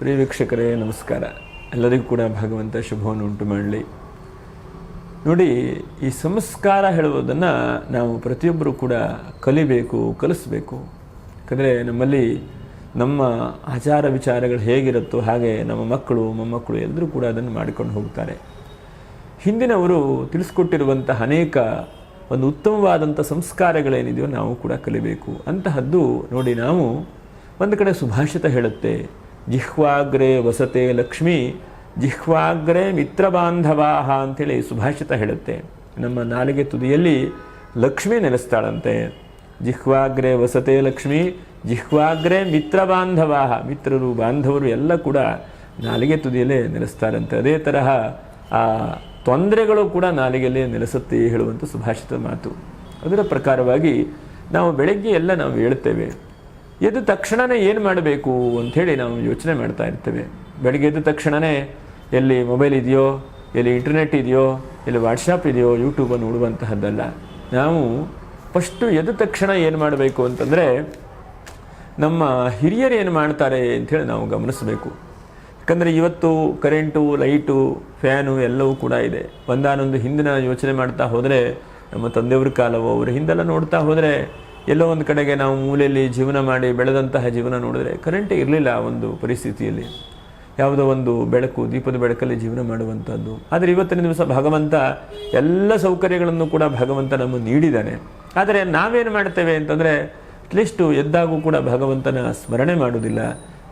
ಪ್ರಿಯ ವೀಕ್ಷಕರೇ, ನಮಸ್ಕಾರ. ಎಲ್ಲರಿಗೂ ಕೂಡ ಭಗವಂತ ಶುಭವನ್ನು ಉಂಟು ಮಾಡಲಿ. ನೋಡಿ, ಈ ಸಂಸ್ಕಾರ ಹೇಳುವುದನ್ನು ನಾವು ಪ್ರತಿಯೊಬ್ಬರೂ ಕೂಡ ಕಲಿಬೇಕು, ಕಲಿಸ್ಬೇಕು. ಯಾಕಂದರೆ ನಮ್ಮಲ್ಲಿ ನಮ್ಮ ಆಚಾರ ವಿಚಾರಗಳು ಹೇಗಿರುತ್ತೋ ಹಾಗೆ ನಮ್ಮ ಮಕ್ಕಳು, ಮೊಮ್ಮಕ್ಕಳು ಎಲ್ಲರೂ ಕೂಡ ಅದನ್ನು ಮಾಡಿಕೊಂಡು ಹೋಗ್ತಾರೆ. ಹಿಂದಿನವರು ತಿಳಿಸ್ಕೊಟ್ಟಿರುವಂತಹ ಅನೇಕ ಒಂದು ಉತ್ತಮವಾದಂಥ ಸಂಸ್ಕಾರಗಳೇನಿದೆಯೋ ನಾವು ಕೂಡ ಕಲಿಬೇಕು. ಅಂತಹದ್ದು ನೋಡಿ, ನಾವು ಒಂದು ಕಡೆ ಸುಭಾಷಿತ ಹೇಳುತ್ತೆ. ಜಿಹ್ವಾಗ್ರೆ ವಸತೆ ಲಕ್ಷ್ಮಿ, ಜಿಹ್ವಾಗ್ರೆ ಮಿತ್ರ ಬಾಂಧವಾಹ ಅಂಥೇಳಿ ಸುಭಾಷಿತ ಹೇಳುತ್ತೆ. ನಮ್ಮ ನಾಲಿಗೆ ತುದಿಯಲ್ಲಿ ಲಕ್ಷ್ಮಿ ನೆಲೆಸ್ತಾಳಂತೆ. ಜಿಹ್ವಾಗ್ರೆ ವಸತೆ ಲಕ್ಷ್ಮಿ, ಜಿಹ್ವಾಗ್ರೆ ಮಿತ್ರ ಬಾಂಧವಾಹ ಮಿತ್ರರು, ಬಾಂಧವರು ಎಲ್ಲ ಕೂಡ ನಾಲಿಗೆ ತುದಿಯಲ್ಲೇ ನೆಲೆಸ್ತಾರಂತೆ. ಅದೇ ತರಹ ಆ ತೊಂದರೆಗಳು ಕೂಡ ನಾಲಿಗೆಯಲ್ಲೇ ನೆಲೆಸುತ್ತೆ ಹೇಳುವಂಥ ಸುಭಾಷಿತ ಮಾತು. ಅದರ ಪ್ರಕಾರವಾಗಿ ನಾವು ಬೆಳಗ್ಗೆ ಎಲ್ಲ ನಾವು ಹೇಳ್ತೇವೆ ಎದ್ದ ತಕ್ಷಣವೇ ಏನು ಮಾಡಬೇಕು ಅಂಥೇಳಿ ನಾವು ಯೋಚನೆ ಮಾಡ್ತಾ ಇರ್ತೇವೆ. ಬೆಳಗ್ಗೆ ಎದ್ದ ತಕ್ಷಣವೇ ಎಲ್ಲಿ ಮೊಬೈಲ್ ಇದೆಯೋ, ಎಲ್ಲಿ ಇಂಟರ್ನೆಟ್ ಇದೆಯೋ, ಎಲ್ಲಿ ವಾಟ್ಸಪ್ ಇದೆಯೋ ಯೂಟ್ಯೂಬನ್ನು ನೋಡುವಂತಹದ್ದಲ್ಲ. ನಾವು ಫಸ್ಟು ಎದ್ದ ತಕ್ಷಣ ಏನು ಮಾಡಬೇಕು ಅಂತಂದರೆ ನಮ್ಮ ಹಿರಿಯರು ಏನು ಮಾಡ್ತಾರೆ ಅಂಥೇಳಿ ನಾವು ಗಮನಿಸಬೇಕು. ಯಾಕಂದರೆ ಇವತ್ತು ಕರೆಂಟು ಲೈಟು ಫ್ಯಾನು ಎಲ್ಲವೂ ಕೂಡ ಇದೆ. ಒಂದಾನೊಂದು ಹಿಂದಿನ ಯೋಚನೆ ಮಾಡ್ತಾ ಹೋದರೆ, ನಮ್ಮ ತಂದೆಯವ್ರ ಕಾಲವೋ, ಅವರ ಹಿಂದೆಲ್ಲ ನೋಡ್ತಾ ಹೋದರೆ ಎಲ್ಲೋ ಒಂದು ಕಡೆಗೆ ನಾವು ಮೂಲೆಯಲ್ಲಿ ಜೀವನ ಮಾಡಿ ಬೆಳೆದಂತಹ ಜೀವನ ನೋಡಿದ್ರೆ ಕರೆಂಟೇ ಇರಲಿಲ್ಲ ಆ ಒಂದು ಪರಿಸ್ಥಿತಿಯಲ್ಲಿ. ಯಾವುದೋ ಒಂದು ಬೆಳಕು, ದೀಪದ ಬೆಳಕಲ್ಲಿ ಜೀವನ ಮಾಡುವಂಥದ್ದು. ಆದರೆ ಇವತ್ತಿನ ದಿವಸ ಭಗವಂತ ಎಲ್ಲ ಸೌಕರ್ಯಗಳನ್ನು ಕೂಡ ಭಗವಂತ ನಮ್ಮ ನೀಡಿದ್ದಾನೆ. ಆದರೆ ನಾವೇನು ಮಾಡ್ತೇವೆ ಅಂತಂದರೆ ಅಟ್ಲೀಸ್ಟು ಎದ್ದಾಗೂ ಕೂಡ ಭಗವಂತನ ಸ್ಮರಣೆ ಮಾಡುವುದಿಲ್ಲ.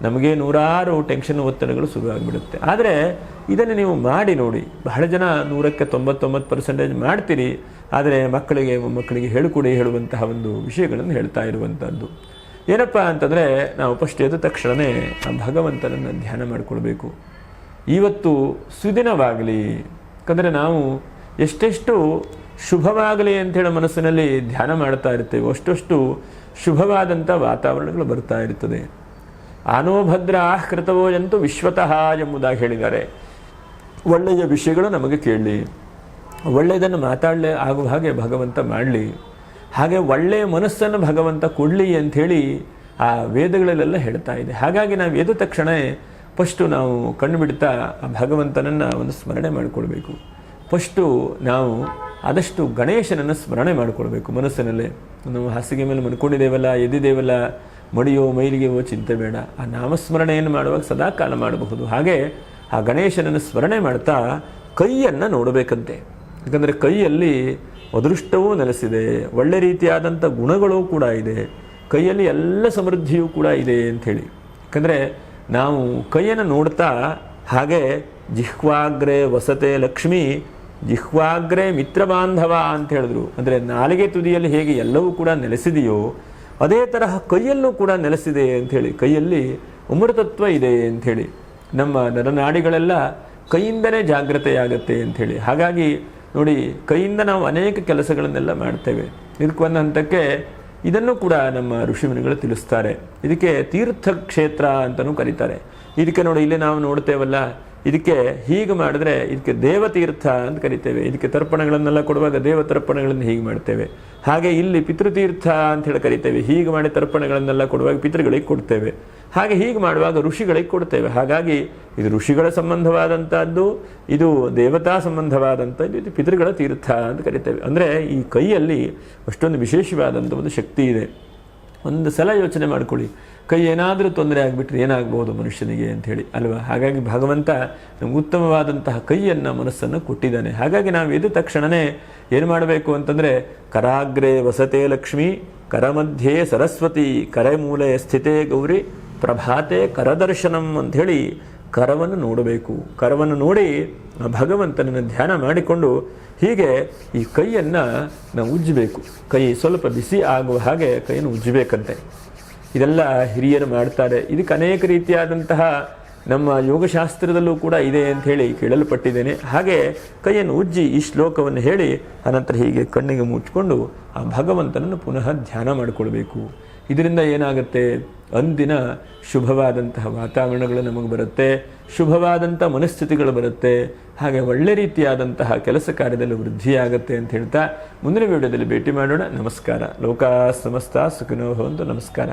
ನಮಗೆ ನೂರಾರು ಟೆನ್ಷನ್ ಒತ್ತಡಗಳು ಶುರುವಾಗಿಬಿಡುತ್ತೆ ಆದರೆ ಇದನ್ನು ನೀವು ಮಾಡಿ ನೋಡಿ. ಬಹಳ ಜನ ನೂರಕ್ಕೆ ತೊಂಬತ್ತೊಂಬತ್ತು ಪರ್ಸೆಂಟೇಜ್ ಮಾಡ್ತೀರಿ. ಆದರೆ ಮಕ್ಕಳಿಗೆ ಮಕ್ಕಳಿಗೆ ಹೇಳಿಕೊಡಿ ಹೇಳುವಂತಹ ಒಂದು ವಿಷಯಗಳನ್ನು ಹೇಳ್ತಾ ಇರುವಂಥದ್ದು. ಏನಪ್ಪ ಅಂತಂದರೆ, ನಾವು ಫಸ್ಟ್ ಎದ್ದ ತಕ್ಷಣವೇ ಆ ಭಗವಂತನನ್ನು ಧ್ಯಾನ ಮಾಡಿಕೊಳ್ಬೇಕು. ಇವತ್ತು ಸುದಿನವಾಗಲಿ, ಯಾಕಂದರೆ ನಾವು ಎಷ್ಟೆಷ್ಟು ಶುಭವಾಗಲಿ ಅಂಥೇಳಿ ಮನಸ್ಸಿನಲ್ಲಿ ಧ್ಯಾನ ಮಾಡ್ತಾ ಇರ್ತೇವೆ, ಅಷ್ಟಷ್ಟು ಶುಭವಾದಂಥ ವಾತಾವರಣಗಳು ಬರ್ತಾ ಇರ್ತದೆ. ಆನೋಭದ್ರ ಕೃತವೋ ಎಂತೂ ವಿಶ್ವತಃ ಎಂಬುದಾಗಿ ಹೇಳಿದ್ದಾರೆ. ಒಳ್ಳೆಯ ವಿಷಯಗಳು ನಮಗೆ ಕೇಳಲಿ ಒಳ್ಳೆಯದನ್ನು ಮಾತಾಡಲೇ ಆಗುವ ಹಾಗೆ ಭಗವಂತ ಮಾಡಲಿ. ಹಾಗೆ ಒಳ್ಳೆಯ ಮನಸ್ಸನ್ನು ಭಗವಂತ ಕೊಡಲಿ ಅಂಥೇಳಿ ಆ ವೇದಗಳಲ್ಲೆಲ್ಲ ಹೇಳ್ತಾ ಇದೆ. ಹಾಗಾಗಿ ನಾವು ಎದ ತಕ್ಷಣ ಫಸ್ಟು ನಾವು ಕಣ್ಣು ಬಿಡ್ತಾ ಆ ಭಗವಂತನನ್ನು ಒಂದು ಸ್ಮರಣೆ ಮಾಡಿಕೊಳ್ಬೇಕು. ಫಸ್ಟು ನಾವು ಆದಷ್ಟು ಗಣೇಶನನ್ನು ಸ್ಮರಣೆ ಮಾಡಿಕೊಳ್ಬೇಕು ಮನಸ್ಸಿನಲ್ಲೇ. ನಾವು ಹಾಸಿಗೆ ಮೇಲೆ ಮನ್ಕೊಂಡಿದ್ದೇವಲ್ಲ, ಎದ್ದಿದ್ದೇವಲ್ಲ, ಮಡಿಯೋ ಮೈಲಿಗೆಯೋ ಚಿಂತೆ ಬೇಡ. ಆ ನಾಮಸ್ಮರಣೆಯನ್ನು ಮಾಡುವಾಗ ಸದಾ ಕಾಲ ಮಾಡಬಹುದು. ಹಾಗೆ ಆ ಗಣೇಶನನ್ನು ಸ್ಮರಣೆ ಮಾಡ್ತಾ ಕೈಯನ್ನು ನೋಡಬೇಕಂತೆ. ಯಾಕಂದರೆ ಕೈಯಲ್ಲಿ ಅದೃಷ್ಟವೂ ನೆಲೆಸಿದೆ, ಒಳ್ಳೆ ರೀತಿಯಾದಂಥ ಗುಣಗಳೂ ಕೂಡ ಇದೆ, ಕೈಯಲ್ಲಿ ಎಲ್ಲ ಸಮೃದ್ಧಿಯೂ ಕೂಡ ಇದೆ ಅಂಥೇಳಿ ಯಾಕಂದರೆ ನಾವು ಕೈಯನ್ನು ನೋಡ್ತಾ ಹಾಗೆ ಜಿಹ್ವಾಗ್ರೆ ವಸತೆ ಲಕ್ಷ್ಮಿ, ಜಿಹ್ವಾಗ್ರೆ ಮಿತ್ರ ಬಾಂಧವ ಅಂತ ಹೇಳಿದ್ರು. ಅಂದರೆ ನಾಲಿಗೆ ತುದಿಯಲ್ಲಿ ಹೇಗೆ ಎಲ್ಲವೂ ಕೂಡ ನೆಲೆಸಿದೆಯೋ, ಅದೇ ತರಹ ಕೈಯಲ್ಲೂ ಕೂಡ ನೆಲೆಸಿದೆ ಅಂಥೇಳಿ ಕೈಯಲ್ಲಿ ಅಮೃತತ್ವ ಇದೆ ಅಂಥೇಳಿ ನಮ್ಮ ನರನಾಡಿಗಳೆಲ್ಲ ಕೈಯಿಂದನೇ ಜಾಗ್ರತೆಯಾಗತ್ತೆ ಅಂಥೇಳಿ ಹಾಗಾಗಿ ನೋಡಿ, ಕೈಯಿಂದ ನಾವು ಅನೇಕ ಕೆಲಸಗಳನ್ನೆಲ್ಲ ಮಾಡ್ತೇವೆ. ಇದಕ್ಕೆ ಒಂದು ಹಂತಕ್ಕೆ ಇದನ್ನು ಕೂಡ ನಮ್ಮ ಋಷಿಮುನಿಗಳು ತಿಳಿಸ್ತಾರೆ. ಇದಕ್ಕೆ ತೀರ್ಥ ಕ್ಷೇತ್ರ ಅಂತಲೂ ಕರೀತಾರೆ. ಇದಕ್ಕೆ ನೋಡಿ, ಇಲ್ಲಿ ನಾವು ನೋಡ್ತೇವಲ್ಲ, ಇದಕ್ಕೆ ಹೀಗೆ ಮಾಡಿದ್ರೆ ಇದಕ್ಕೆ ದೇವತೀರ್ಥ ಅಂತ ಕರಿತೇವೆ. ಇದಕ್ಕೆ ತರ್ಪಣಗಳನ್ನೆಲ್ಲ ಕೊಡುವಾಗ ದೇವ ತರ್ಪಣಗಳನ್ನು ಹೀಗೆ ಮಾಡ್ತೇವೆ. ಹಾಗೆ ಇಲ್ಲಿ ಪಿತೃತೀರ್ಥ ಅಂತ ಹೇಳಿ ಕರಿತೇವೆ. ಹೀಗೆ ಮಾಡಿ ತರ್ಪಣಗಳನ್ನೆಲ್ಲ ಕೊಡುವಾಗ ಪಿತೃಗಳಿಗೆ ಕೊಡ್ತೇವೆ. ಹಾಗೆ ಹೀಗೆ ಮಾಡುವಾಗ ಋಷಿಗಳಿಗೆ ಕೊಡ್ತೇವೆ. ಹಾಗಾಗಿ ಇದು ಋಷಿಗಳ ಸಂಬಂಧವಾದಂಥದ್ದು ಇದು ದೇವತಾ ಸಂಬಂಧವಾದಂಥದ್ದು ಇದು ಪಿತೃಗಳ ತೀರ್ಥ ಅಂತ ಕರಿತೇವೆ. ಅಂದರೆ ಈ ಕೈಯಲ್ಲಿ ಅಷ್ಟೊಂದು ವಿಶೇಷವಾದಂಥ ಒಂದು ಶಕ್ತಿ ಇದೆ. ಒಂದು ಸಲ ಯೋಚನೆ ಮಾಡ್ಕೊಳ್ಳಿ. ಕೈ ಏನಾದರೂ ತೊಂದರೆ ಆಗಿಬಿಟ್ರೆ ಏನಾಗ್ಬೋದು ಮನುಷ್ಯನಿಗೆ ಅಂಥೇಳಿ ಅಲ್ವಾ? ಹಾಗಾಗಿ ಭಗವಂತ ನಮ್ಗೆ ಉತ್ತಮವಾದಂತಹ ಕೈಯನ್ನು, ಮನಸ್ಸನ್ನು ಕೊಟ್ಟಿದ್ದಾನೆ. ಹಾಗಾಗಿ ನಾವು ಎದ್ದ ತಕ್ಷಣವೇ ಏನು ಮಾಡಬೇಕು ಅಂತಂದರೆ, ಕರಾಗ್ರೆ ವಸತೆ ಲಕ್ಷ್ಮಿ, ಕರಮಧ್ಯೆ ಸರಸ್ವತಿ ಕರೆಮೂಲೆ ಸ್ಥಿತೇ ಗೌರಿ ಪ್ರಭಾತೆ ಕರದರ್ಶನಂ ಅಂಥೇಳಿ ಕರವನ್ನು ನೋಡಬೇಕು. ಕರವನ್ನು ನೋಡಿ ಭಗವಂತನನ್ನು ಧ್ಯಾನ ಮಾಡಿಕೊಂಡು ಹೀಗೆ ಈ ಕೈಯನ್ನು ನಾವು ಉಜ್ಜಬೇಕು. ಕೈ ಸ್ವಲ್ಪ ಬಿಸಿ ಆಗುವ ಹಾಗೆ ಕೈಯನ್ನು ಉಜ್ಜಬೇಕಂತೆ. ಇದೆಲ್ಲ ಹಿರಿಯರು ಮಾಡ್ತಾರೆ. ಇದಕ್ಕೆ ಅನೇಕ ರೀತಿಯಾದಂತಹ ನಮ್ಮ ಯೋಗಶಾಸ್ತ್ರದಲ್ಲೂ ಕೂಡ ಇದೆ ಅಂತ ಹೇಳಿ ಕೇಳಲ್ಪಟ್ಟಿದ್ದೇನೆ. ಹಾಗೆ ಕೈಯನ್ನು ಉಜ್ಜಿ ಈ ಶ್ಲೋಕವನ್ನು ಹೇಳಿ, ಅನಂತರ ಹೀಗೆ ಕಣ್ಣಿಗೆ ಮುಚ್ಚಿಕೊಂಡು ಆ ಭಗವಂತನನ್ನು ಪುನಃ ಧ್ಯಾನ ಮಾಡಿಕೊಳ್ಬೇಕು. ಇದರಿಂದ ಏನಾಗುತ್ತೆ? ಅಂದಿನ ಶುಭವಾದಂತಹ ವಾತಾವರಣಗಳು ನಮಗೆ ಬರುತ್ತೆ ಶುಭವಾದಂಥ ಮನಸ್ಥಿತಿಗಳು ಬರುತ್ತೆ, ಹಾಗೆ ಒಳ್ಳೆ ರೀತಿಯಾದಂತಹ ಕೆಲಸ ಕಾರ್ಯದಲ್ಲಿ ವೃದ್ಧಿಯಾಗುತ್ತೆ ಅಂತ ಹೇಳ್ತಾ ಮುಂದಿನ ವಿಡಿಯೋದಲ್ಲಿ ಭೇಟಿ ಮಾಡೋಣ. ನಮಸ್ಕಾರ. ಲೋಕ ಸಮಸ್ತ ಸುಖಿನೋ ಭವಂತು. ನಮಸ್ಕಾರ.